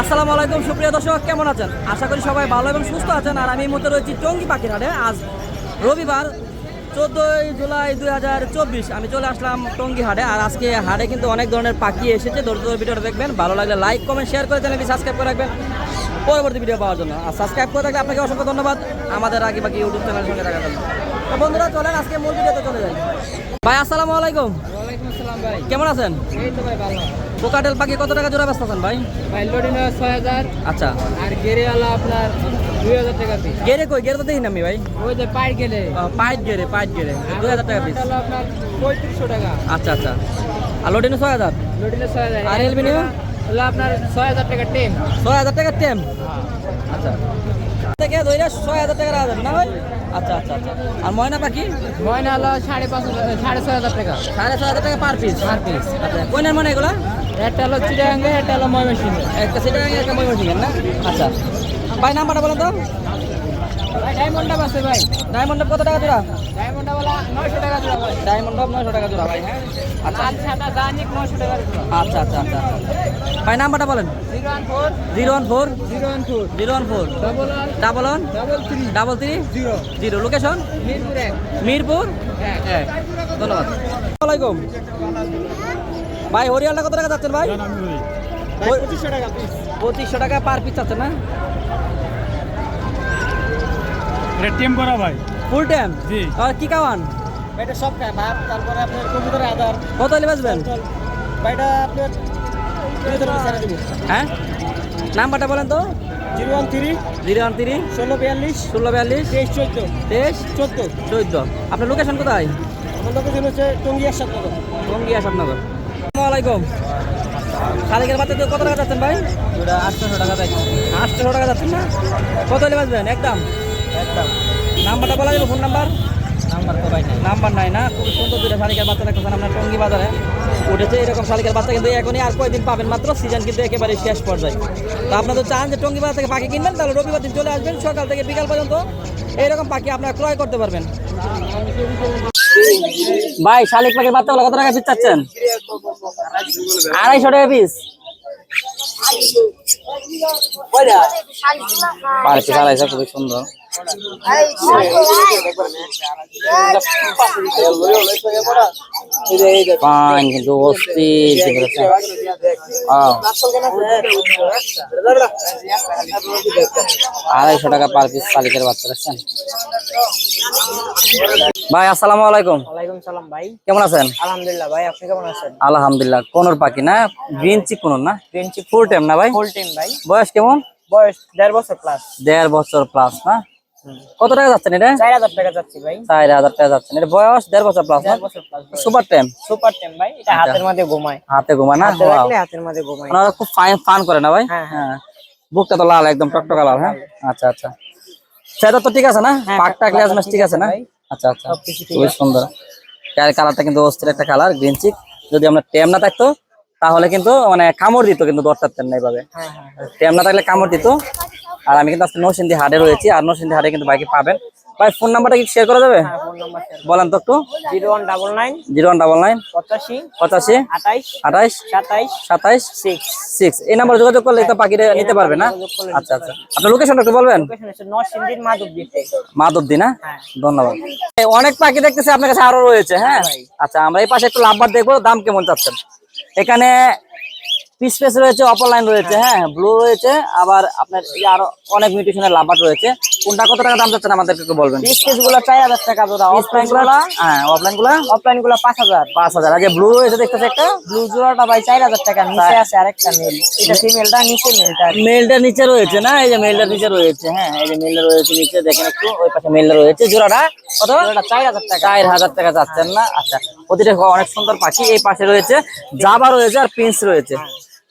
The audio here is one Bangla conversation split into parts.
আসসালামু আলাইকুম, সুপ্রিয় দর্শক, কেমন আছেন? আশা করি সবাই ভালো এবং সুস্থ আছেন। আর আমি মতো রয়েছি টঙ্গি পাখির হাটে আজ রবিবার, চোদ্দোই জুলাই দুই হাজার চব্বিশ। আমি চলে আসলাম টঙ্গি হাটে। আর আজকে হাটে কিন্তু অনেক ধরনের পাখি এসেছে। দর্দ ভিডিওটা দেখবেন। ভালো লাগলে লাইক কমেন্ট শেয়ার করে চ্যানেলটি সাবস্ক্রাইব করে রাখবেন। পরবর্তী ভিডিও পাওয়ার জন্য। আর সাবস্ক্রাইব করে থাকলে আপনাকে অসংখ্য ধন্যবাদ। আমাদের আগে বাকি ইউটিউব চ্যানেলের সঙ্গে থাকার জন্য তো বন্ধুরা চলেন আজকে মূল ভিডিওতে চলে যাই। ভাই আসসালামু আলাইকুম। ভাই। কেমন আছেন? এই তো ভাই ভালো। পোকাটেল পাখি কত টাকা জোড়া ব্যস্ত আছেন ভাই ভাই লোডিনো ছয় হাজার। আচ্ছা। আর গেরেওয়ালা আপনার দুই হাজার টাকা পিস গেরে কই? গেরে তো দেখি আমি ভাই। ওই যে পাই গেলে পাইট গেরে পাইট গেরে। দুই হাজার টাকা পিস আপনার পঁয়ত্রিশশো টাকা। আচ্ছা আচ্ছা। আর লোডিনো ছয় হাজার? ছয় হাজার। আর এলবিনিও? হলো আপনার ছয় হাজার টাকা টেম। ছয় হাজার টাকা টেম? আচ্ছা। থেকে ধরে ছয় হাজার টাকা রাখা যাবে না ভাই? আচ্ছা আচ্ছা আচ্ছা। আর ময়না পাখি? ময়না হলো সাড়ে পাঁচ সাড়ে ছয় হাজার টাকা। সাড়ে ছয় হাজার টাকা পার পিস পার পিস আচ্ছা কোনের মনে এগুলা? একটা হলো চিটাগাঙ্গে একটা হলো ময়মনসিংহে। একটা সেটা একটা ময়মনসিংহের না? আচ্ছা। ভাই নাম্বারটা বলেন তো। ভাই ডায়মন্ড আছে ভাই। ডায়মন্ড কত টাকা জোড়া? ডায়মন্ড টাকা জোড়া ভাই। ডায়মন্ড নয়শো টাকা জোড়া ভাই। হ্যাঁ আচ্ছা। লাল সাদা দানিক নয়শো টাকা জোড়া। আচ্ছা আচ্ছা আচ্ছা আচ্ছা। ভাই নাম্বারটা বলেন। Zero one four. Zero one four. Zero one four. Zero one four. Double one double three double three zero zero location Mirpur আসসালামাইকুম ভাই হরিয়ালটা কত টাকা যাচ্ছেন ভাই? পঁচিশশো টাকা পঁচিশশো টাকা পার পিস চাচ্ছেন না? এটা টেম করা ভাই। ফুল টাইম জি। আর কি কাওয়ান এটা সব খায় ভাত তারপরে আপনার কবুতরের আদার। কত হলে বেচবেন? ভাইটা আপনার হ্যাঁ? নাম্বারটা বলেন তো। Zero one three zero one three ষোলো বিয়াল্লিশ ষোলো বিয়াল্লিশ তেইশ চোদ্দ। তেইশ চোদ্দ। চোদ্দ। আপনার লোকেশন কোথায়? আমার লোকেশন হচ্ছে টঙ্গি একসাথ টঙ্গি আসাদনগর আসসালামু আলাইকুম। শালিকের বাচ্চা কত টাকা যাচ্ছেন ভাই? আটশোশো টাকা দেয় আটশো টাকা যাচ্ছেন না? কত হলে বেচবেন? একদম? একদম। নাম্বারটা বলা যাবে ফোন নাম্বার? নাম্বার তো ভাই নাম্বার নাই না? খুব সুন্দর দুটো শালিকার বাচ্চা দেখতেছেন আপনার টঙ্গি বাজারে। উঠেছে এরকম শালিকার বাচ্চা কিন্তু এখনই আর কয়দিন পাবেন মাত্র? সিজন কিন্তু একেবারে শেষ পর্যায়ে। তো আপনারা তো চান যে টঙ্গি বাজার থেকে পাখি কিনবেন তাহলে রবিবার দিন চলে আসবেন সকাল থেকে বিকাল পর্যন্ত এইরকম পাখি আপনারা ক্রয় করতে পারবেন। ভাই শালিক পাখির বাচ্চাগুলো কত টাকা পিস চাচ্ছেন? আড়াইশো টাকা পিস পার পিস আড়াইশো খুবই সুন্দর। পান কিন্তু অস্থির কিন্তু আড়াইশো টাকা পার পিস শালিকের বাচ্চা রাখছেন ভাই আসসালামু আলাইকুম। ওয়ালাইকুম সালাম ভাই। কেমন আছেন? আলহামদুলিল্লাহ ভাই আপনি কেমন আছেন? আলহামদুলিল্লাহ কোনোর পাখি না গ্রিন চিক কোনোর না? বেঞ্চি ফুল টাইম না ভাই? ফুল টিম ভাই। বয়স কেমন? বয়স দেড় বছর প্লাস দেড় বছর প্লাস না? কত টাকা যাচ্ছেন এটা? চার হাজার টাকা যাচ্ছি ভাই। চার হাজার টাকা যাচ্ছেন। এটা বয়স দেড় বছর প্লাস না? সুপার টাইম সুপার টিম ভাই এটা হাতের মধ্যে ঘুমায়। হাতে না? হাতে রাখলে হাতের মধ্যে ঘুমায়। ওনারা খুব ফাইন ফান করে না ভাই? হ্যাঁ, হ্যাঁ। বুকটা তো লাল একদম টকটকা লাল হ্যাঁ? আচ্ছা আচ্ছা। সেটা তো ঠিক আছে না? হ্যাঁ, পাকটা গ্লাস ঠিক ঠিক আছে না। আচ্ছা আচ্ছা। খুবই সুন্দর। কালারটা কিন্তু অস্থির একটা কালার গ্রিন চিক যদি আমরা টেম না থাকতো তাহলে কিন্তু মানে কামড় দিত কিন্তু দরটার না এইভাবে হ্যাঁ হ্যাঁ টেম না থাকলে কামড় দিত। আর আমি কিন্তু আজকে নরসিংদী হাটে রয়েছি আর নরসিংদী হাটে কিন্তু বাইকে পাবেন। ভাই ফোন নাম্বারটা কি শেয়ার করা যাবে? বলেন তো একটু। Zero one double nine zero one double nine পঁচাশি পঁচাশি আঠাইশ আঠাইশ সাতাইশ সাতাইশ সিক্স সিক্স এই নাম্বার যোগাযোগ করলে তো পাখিটা নিতে পারবে না? আচ্ছা আচ্ছা। আপনার লোকেশনটা একটু বলবেন? মাধবদী না? হ্যাঁ। ধন্যবাদ। অনেক পাখি দেখতেছি আপনার কাছে আরও রয়েছে হ্যাঁ? আচ্ছা আমরা এই পাশে একটু লাভবার দেখব দাম কেমন চাচ্ছেন? এখানে পিস পেস রয়েছে অপর লাইন রয়েছে হ্যাঁ ব্লু রয়েছে আবার আপনার আরও অনেক মিউটেশনের লাভার রয়েছে। কোনটা কত টাকা দাম চাচ্ছেন আমাদেরকে একটু বলবেন? পিস পিসগুলো চার হাজার টাকা জোড়া অফলাইনগুলা হ্যাঁ অফলাইনগুলো। অফলাইনগুলো পাঁচ হাজার। পাঁচ হাজার। আগে ব্লু রয়েছে দেখতেছি একটা। ব্লু জোড়াটা ভাই চার হাজার টাকা নিচে আছে আরেকটা মেল এটা ফিমেলটা নিচে মেলটা মেলটা নিচে রয়েছে না? এই যে মেলটা নিচে রয়েছে হ্যাঁ এই যে মেলটা রয়েছে নিচে দেখেন একটু ওই পাশে মেলটা রয়েছে। জোড়াটা কত? চার হাজার টাকা। চার হাজার টাকা যাচ্ছেন না? আচ্ছা প্রতিটা অনেক সুন্দর পাখি। এই পাশে রয়েছে জাবা রয়েছে আর প্রিন্স রয়েছে।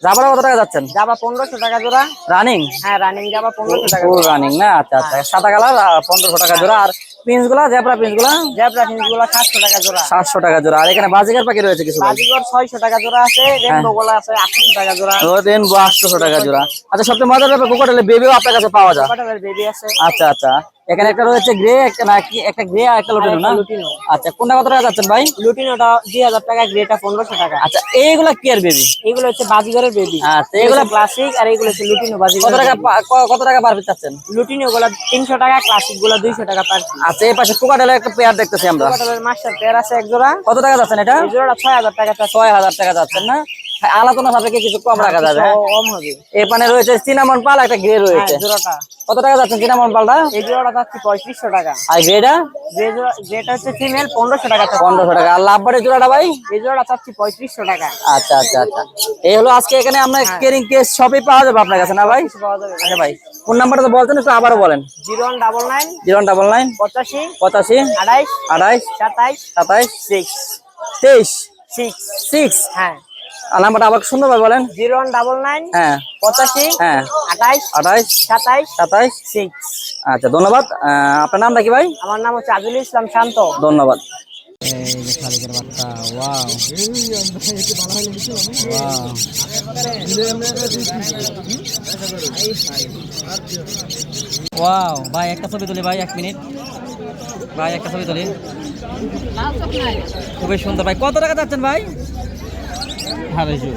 জাবারা কত টাকা যাচ্ছেন? যাবা পনেরোশো টাকা জোড়া। রানিং? হ্যাঁ রানিং যাবা পনেরোশো টাকা রানিং না? আচ্ছা আচ্ছা। সাদা কালার পনেরোশো টাকা জোড়া। আর পিন্সগুলা জেব্রা পিন্স জেব্রা ফিন্সগুলো সাতশো টাকা জোড়া। সাতশো টাকা জোড়া। আর এখানে বাজিকার পাখি রয়েছে কিছু বাজিগর ছয়শো টাকা জোড়া আছে রেনবো গুলো আছে আটশো টাকা জোড়া। ও দেন আটশোশো টাকা জোড়া। আচ্ছা সবচেয়ে মজার ব্যাপার কোকাটেলের বেবিও আপনার কাছে পাওয়া যায়। বেবি আছে। আচ্ছা আচ্ছা। এখানে একটা রয়েছে গ্রে একটা না কি একটা গ্রে আর একটা লুটিনো না? লুটিনো। আচ্ছা কোনটা কত টাকা যাচ্ছেন ভাই? লুটিনোটা দুই হাজার টাকা গ্রেটা পনেরোশো টাকা। আচ্ছা এইগুলা কি আর বেবি এগুলো হচ্ছে বাজিগরের বেবি আচ্ছা এগুলো ক্লাসিক আর এগুলো হচ্ছে লুটিনো কত টাকা কত টাকা পার পিস চাচ্ছেন লুটিনো গুলো তিনশো টাকা ক্লাসিকগুলো দুইশো টাকা পার আচ্ছা এই পাশে কোকাটেলের একটা পেয়ার দেখতেছি আমরা। মাস্টার পেয়ার আছে এক জোড়া। কত টাকা যাচ্ছেন এটা? জোড়াটা ছয় হাজার টাকা ছয় হাজার টাকা যাচ্ছেন না? হ্যাঁ, আলোচনা সাপেক্ষে কিছু কম রাখা যাবে? হ্যাঁ? কম হবে। এখানে রয়েছে সিনামন পাল একটা গ্রে হ্যাঁ রয়েছে। জোড়াটা। কত টাকা যাচ্ছেন সিনামন পালটা? এই জোড়াটা চাচ্ছি পঁয়ত্রিশশো টাকা। আর গ্রেটা যেটা হচ্ছে ফিমেল পনেরোশো টাকা। পনেরোশো টাকা। আর লাভবারের জোড়াটা ভাই? এই জোড়া চাচ্ছি পঁয়ত্রিশশো টাকা। আচ্ছা আচ্ছা আচ্ছা। এই হলো আজকে এখানে আমরা কেরিং কেস সবই পাওয়া যাবে আপনার কাছে না ভাই? পাওয়া যাবে। আচ্ছা ভাই। ফোন নাম্বারটা তো বলছেন একটু আবারও বলেন। Zero one double nine zero double nine পঁচাশি পঁচাশি আড়াইশ আঠাইশ সাতাইশ সাতাইশ সিক্স তেইশ সিক্স সিক্স। হ্যাঁ। আর নাম্বারটা আবার সুন্দরভাবে বলেন। জিরো ওয়ান ডাবল নাইন হ্যাঁ। পঁচাশি হ্যাঁ। আঠাইশ আঠাইশ সাতাইশ সাতাইশ সিক্স। আচ্ছা ধন্যবাদ। আপনার নামটা কি ভাই? আমার নাম হচ্ছে আজুল ইসলাম শান্ত। ধন্যবাদ। ওয়াও ভাই একটা ছবি তুলি ভাই এক মিনিট। ভাই একটা ছবি তুলি। খুবই সুন্দর ভাই। কত টাকা যাচ্ছেন ভাই? আড়াইশো।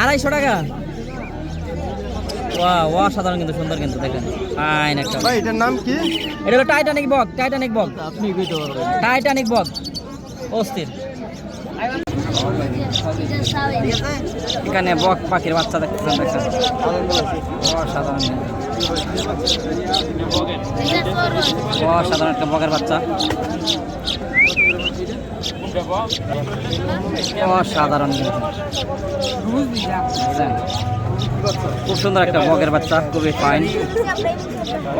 আড়াইশো টাকা? ওয়া ওয়া সাধারণ কিন্তু সুন্দর কিন্তু দেখেন। ফাইন একটা ভাই। এটার নাম কি? এটা হলো টাইটানিক বক টাইটানিক বক আপনি কইতে পারবেন। টাইটানিক বক অস্থির। এখানে বক পাখির বাচ্চা দেখতেছেন, দেখছেন? অসাধারণ। অসাধারণ একটা বকের বাচ্চা। অসাধারণ। খুব সুন্দর একটা বকের বাচ্চা, খুবই ফাইন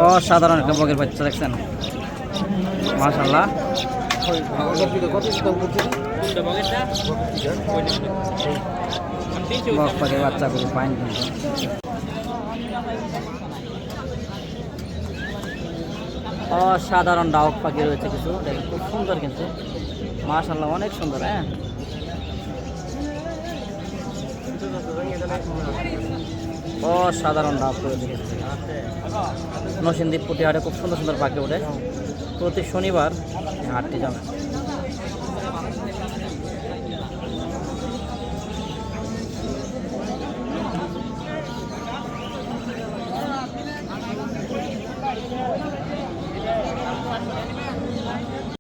অসাধারণ একটা বকের বাচ্চা, দেখছেন? মাশাল্লাহ বক পাখির বাচ্চা খুবই ফাইন কিন্তু অসাধারণ ডাউক পাখি রয়েছে কিছু। দেখেন, খুব সুন্দর কিন্তু। মাশাল্লাহ অনেক সুন্দর হ্যাঁ? অসাধারণ ডাউক রয়েছে কিছু নসিন্দীপ খুব সুন্দর সুন্দর পাখি ওঠে। প্রতি শনিবার হাটটি জমে